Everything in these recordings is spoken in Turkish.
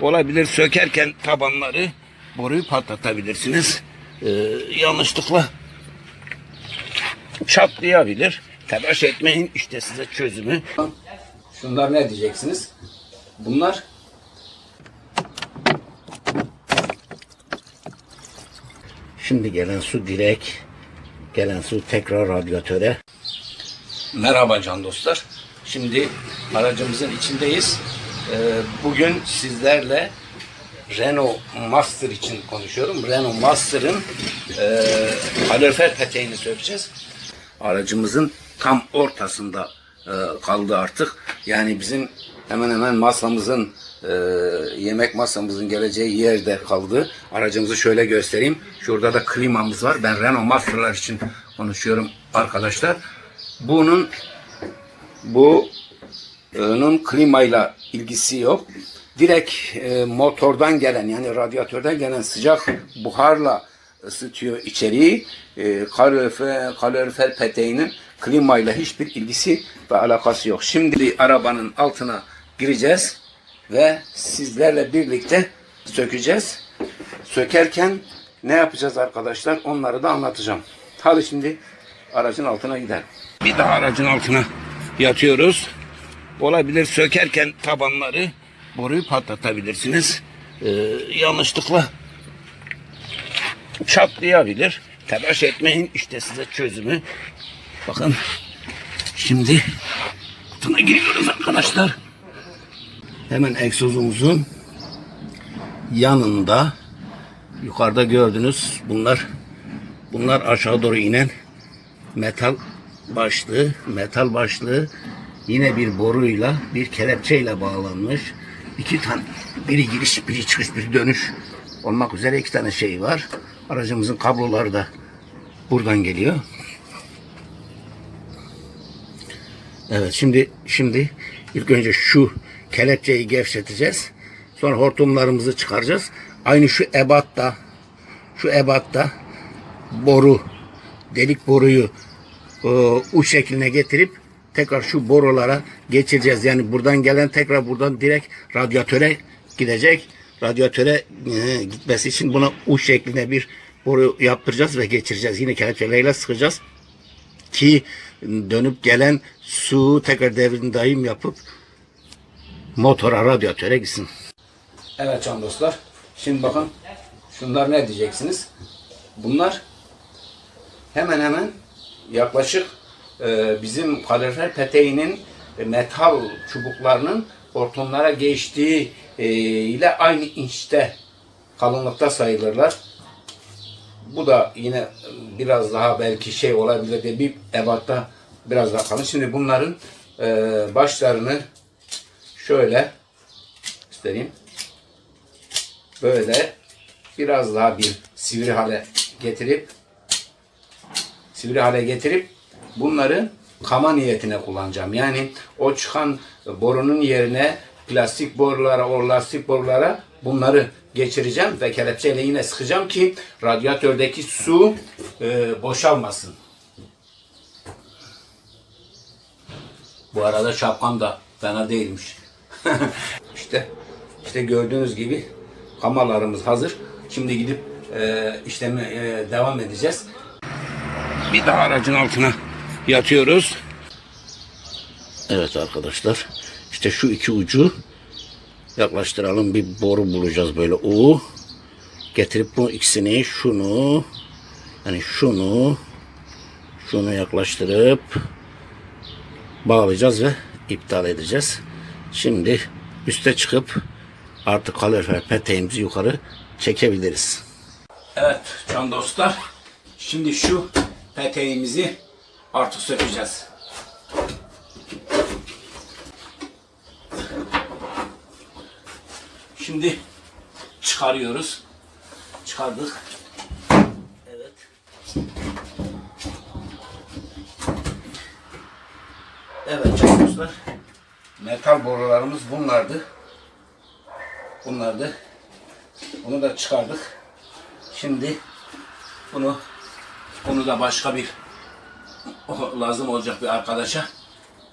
Olabilir sökerken tabanları boruyu patlatabilirsiniz. Ee, yanlışlıkla çatlayabilir. Telaş etmeyin işte size çözümü. Şunlar ne diyeceksiniz? Bunlar Şimdi gelen su direkt gelen su tekrar radyatöre. Merhaba can dostlar. Şimdi aracımızın içindeyiz. Ee, bugün sizlerle Renault Master için konuşuyorum. Renault Master'ın e, kalorifer peteğini sökeceğiz. Aracımızın tam ortasında e, kaldı artık. Yani bizim hemen hemen masamızın e, yemek masamızın geleceği yerde kaldı. Aracımızı şöyle göstereyim. Şurada da klimamız var. Ben Renault Master'lar için konuşuyorum arkadaşlar. Bunun bu bunun klimayla ilgisi yok. Direkt e, motordan gelen yani radyatörden gelen sıcak buharla ısıtıyor içeriği. E, kalorifer, kalorifer peteğinin klimayla hiçbir ilgisi ve alakası yok. Şimdi arabanın altına gireceğiz ve sizlerle birlikte sökeceğiz. Sökerken ne yapacağız arkadaşlar onları da anlatacağım. Hadi şimdi aracın altına gidelim. Bir daha aracın altına yatıyoruz. Olabilir sökerken tabanları boruyu patlatabilirsiniz. Ee, yanlışlıkla çatlayabilir. Telaş etmeyin işte size çözümü. Bakın şimdi altına giriyoruz arkadaşlar. Hemen egzozumuzun yanında yukarıda gördünüz bunlar bunlar aşağı doğru inen metal başlığı, metal başlığı yine bir boruyla, bir kelepçeyle bağlanmış. İki tane, biri giriş, biri çıkış, biri dönüş olmak üzere iki tane şey var. Aracımızın kabloları da buradan geliyor. Evet şimdi şimdi ilk önce şu kelepçeyi gevşeteceğiz. Sonra hortumlarımızı çıkaracağız. Aynı şu ebatta şu ebatta boru delik boruyu e, uç şekline getirip tekrar şu borulara geçireceğiz. Yani buradan gelen tekrar buradan direkt radyatöre gidecek. Radyatöre e, gitmesi için buna uç şeklinde bir boru yaptıracağız ve geçireceğiz. Yine kelepçelerle sıkacağız ki dönüp gelen su tekrar devrini daim yapıp motora, radyatöre gitsin. Evet can dostlar. Şimdi bakın şunlar ne diyeceksiniz? Bunlar hemen hemen yaklaşık bizim kalorifer peteğinin e, metal çubuklarının hortumlara geçtiği e, ile aynı inçte kalınlıkta sayılırlar. Bu da yine biraz daha belki şey olabilir diye bir ebatta biraz daha kalın. Şimdi bunların e, başlarını şöyle göstereyim. Böyle biraz daha bir sivri hale getirip sivri hale getirip bunları kama niyetine kullanacağım. Yani o çıkan borunun yerine plastik borulara, o lastik borulara bunları geçireceğim ve kelepçeyle yine sıkacağım ki radyatördeki su e, boşalmasın. Bu arada şapkam da fena değilmiş. işte işte gördüğünüz gibi kamalarımız hazır. Şimdi gidip e, işlemi e, devam edeceğiz. Bir daha aracın altına yatıyoruz. Evet arkadaşlar. işte şu iki ucu yaklaştıralım. Bir boru bulacağız böyle U. Getirip bu ikisini şunu hani şunu şunu yaklaştırıp bağlayacağız ve iptal edeceğiz. Şimdi üste çıkıp artık kalorifer peteğimizi yukarı çekebiliriz. Evet can dostlar. Şimdi şu peteğimizi artık sökeceğiz. Şimdi çıkarıyoruz. Çıkardık. Evet. Evet can dostlar. Metal borularımız bunlardı. Bunlardı. Bunu da çıkardık. Şimdi bunu bunu da başka bir lazım olacak bir arkadaşa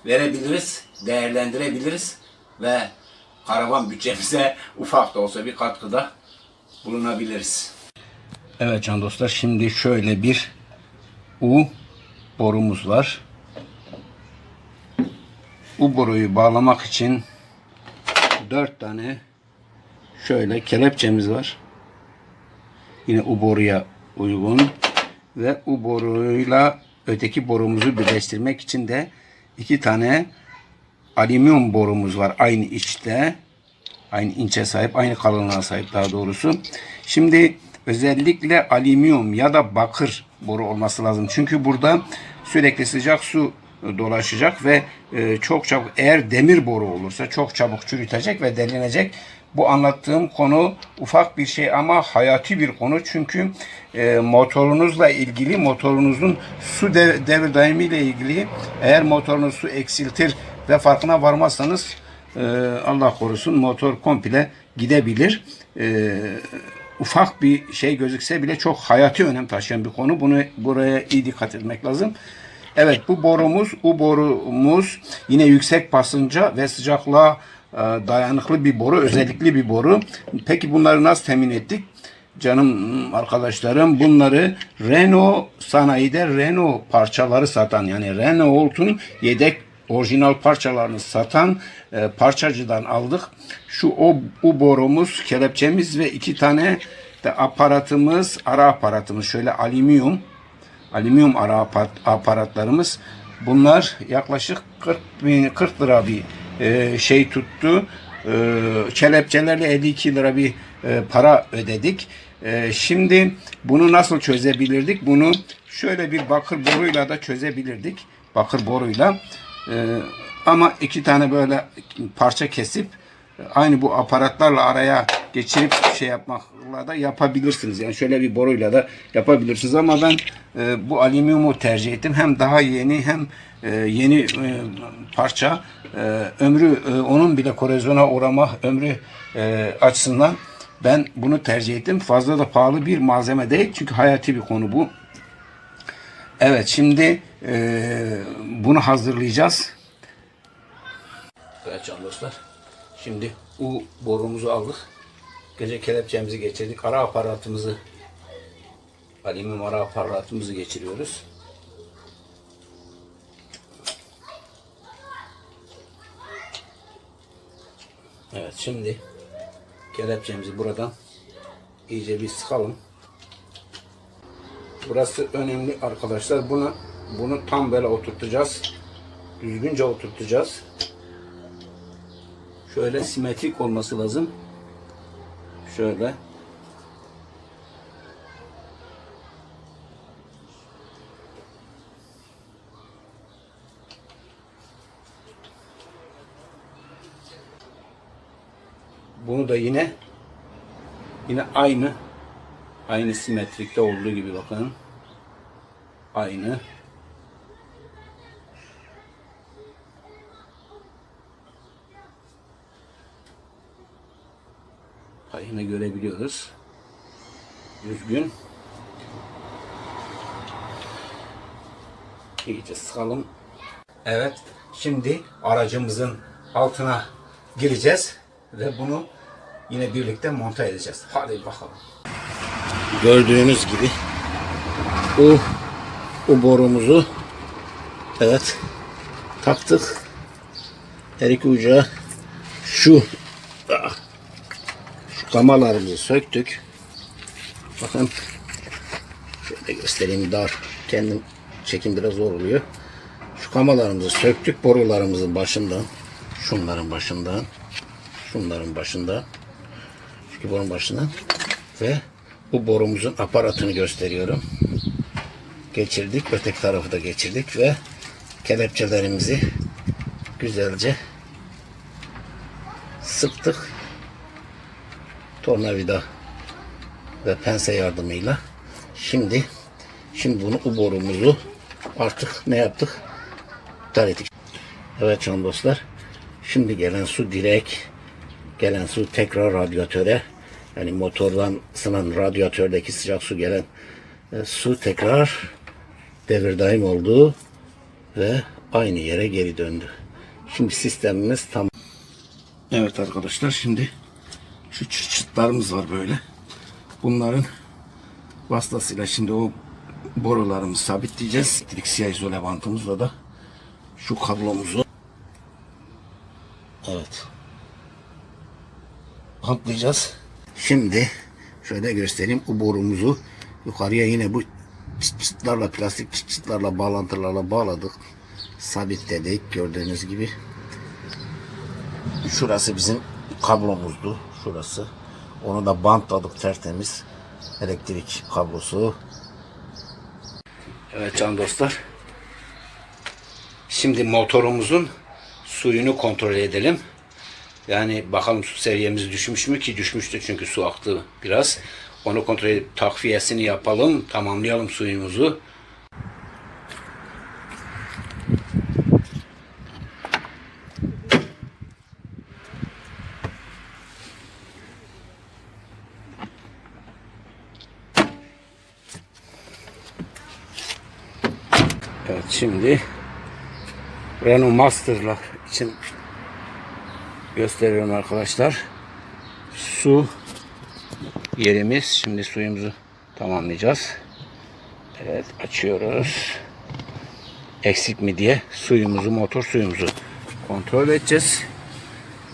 verebiliriz, değerlendirebiliriz ve karavan bütçemize ufak da olsa bir katkıda bulunabiliriz. Evet can dostlar şimdi şöyle bir U borumuz var. U boruyu bağlamak için dört tane şöyle kelepçemiz var. Yine U boruya uygun ve U boruyla öteki borumuzu birleştirmek için de iki tane alüminyum borumuz var aynı içte. Aynı inçe sahip, aynı kalınlığa sahip daha doğrusu. Şimdi özellikle alüminyum ya da bakır boru olması lazım. Çünkü burada sürekli sıcak su dolaşacak ve e, çok çabuk eğer demir boru olursa çok çabuk çürütecek ve delinecek. Bu anlattığım konu ufak bir şey ama hayati bir konu çünkü e, motorunuzla ilgili motorunuzun su dev, devir daimi ile ilgili eğer motorunuz su eksiltir ve farkına varmazsanız e, Allah korusun motor komple gidebilir. Ufak bir şey gözükse bile çok hayati önem taşıyan bir konu. Bunu buraya iyi dikkat etmek lazım. Evet bu borumuz, bu borumuz yine yüksek basınca ve sıcaklığa e, dayanıklı bir boru, özellikli bir boru. Peki bunları nasıl temin ettik? Canım arkadaşlarım bunları Renault sanayide Renault parçaları satan yani Renault'un yedek orijinal parçalarını satan e, parçacıdan aldık. Şu o, o borumuz, kelepçemiz ve iki tane de aparatımız, ara aparatımız şöyle alüminyum alüminyum ara aparat- aparatlarımız. Bunlar yaklaşık 40 bin, 40 lira bir e, şey tuttu. E, kelepçelerle 52 lira bir e, para ödedik. E, şimdi bunu nasıl çözebilirdik? Bunu şöyle bir bakır boruyla da çözebilirdik. Bakır boruyla. E, ama iki tane böyle parça kesip aynı bu aparatlarla araya geçirip şey yapmakla da yapabilirsiniz. Yani şöyle bir boruyla da yapabilirsiniz ama ben e, bu alüminyumu tercih ettim. Hem daha yeni hem e, yeni e, parça e, ömrü e, onun bile korozyona uğrama ömrü e, açısından ben bunu tercih ettim. Fazla da pahalı bir malzeme değil. Çünkü hayati bir konu bu. Evet şimdi e, bunu hazırlayacağız. Evet can dostlar. Şimdi U borumuzu aldık. Gece kelepçemizi geçirdik. Ara aparatımızı alüminyum ara aparatımızı geçiriyoruz. Evet şimdi kelepçemizi buradan iyice bir sıkalım. Burası önemli arkadaşlar. Bunu bunu tam böyle oturtacağız. Düzgünce oturtacağız. Şöyle simetrik olması lazım. Şöyle. Bunu da yine yine aynı aynı simetrikte olduğu gibi bakın. Aynı. Payını görebiliyoruz. Düzgün. İyice sıkalım. Evet. Şimdi aracımızın altına gireceğiz ve bunu yine birlikte monte edeceğiz. Hadi bakalım. Gördüğünüz gibi bu bu borumuzu evet taktık. Her iki uca şu ah, şu kamalarımızı söktük. Bakın şöyle göstereyim dar. Kendim çekim biraz zor oluyor. Şu kamalarımızı söktük borularımızın başından. Şunların başından. Şunların başından. Şu borun başından. Ve bu borumuzun aparatını gösteriyorum. Geçirdik. Öteki tarafı da geçirdik ve kelepçelerimizi güzelce sıktık tornavida ve pense yardımıyla şimdi şimdi bunu bu borumuzu artık ne yaptık? iptal ettik. Evet can dostlar. Şimdi gelen su direkt gelen su tekrar radyatöre yani motordan ısınan radyatördeki sıcak su gelen e, su tekrar devir daim oldu ve aynı yere geri döndü. Şimdi sistemimiz tam Evet arkadaşlar şimdi şu çıt çıtlarımız var böyle. Bunların vasıtasıyla şimdi o borularımızı sabitleyeceğiz. Elektrik siyah izole bantımızla da şu kablomuzu evet bantlayacağız. Şimdi şöyle göstereyim bu borumuzu yukarıya yine bu çıt çıtlarla plastik çıt çıtlarla bağlantılarla bağladık. Sabitledik gördüğünüz gibi. Şurası bizim kablomuzdu. Şurası. Onu da bantladık tertemiz. Elektrik kablosu. Evet can dostlar. Şimdi motorumuzun suyunu kontrol edelim. Yani bakalım su seviyemiz düşmüş mü ki düşmüştü çünkü su aktı biraz. Onu kontrol edip takviyesini yapalım. Tamamlayalım suyumuzu. Evet şimdi Renault Master'la için gösteriyorum arkadaşlar. Su yerimiz. Şimdi suyumuzu tamamlayacağız. Evet açıyoruz. Eksik mi diye suyumuzu, motor suyumuzu kontrol edeceğiz.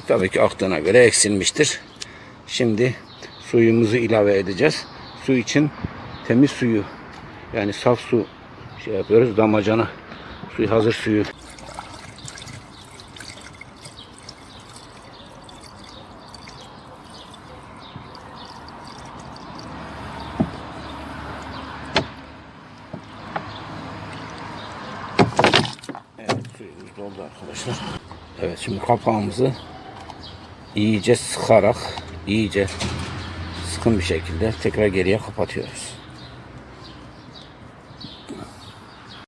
Tabii ki aktığına göre eksilmiştir. Şimdi suyumuzu ilave edeceğiz. Su için temiz suyu yani saf su şey yapıyoruz damacana suyu hazır suyu Evet doldu arkadaşlar. Evet şimdi kapağımızı iyice sıkarak iyice sıkın bir şekilde tekrar geriye kapatıyoruz.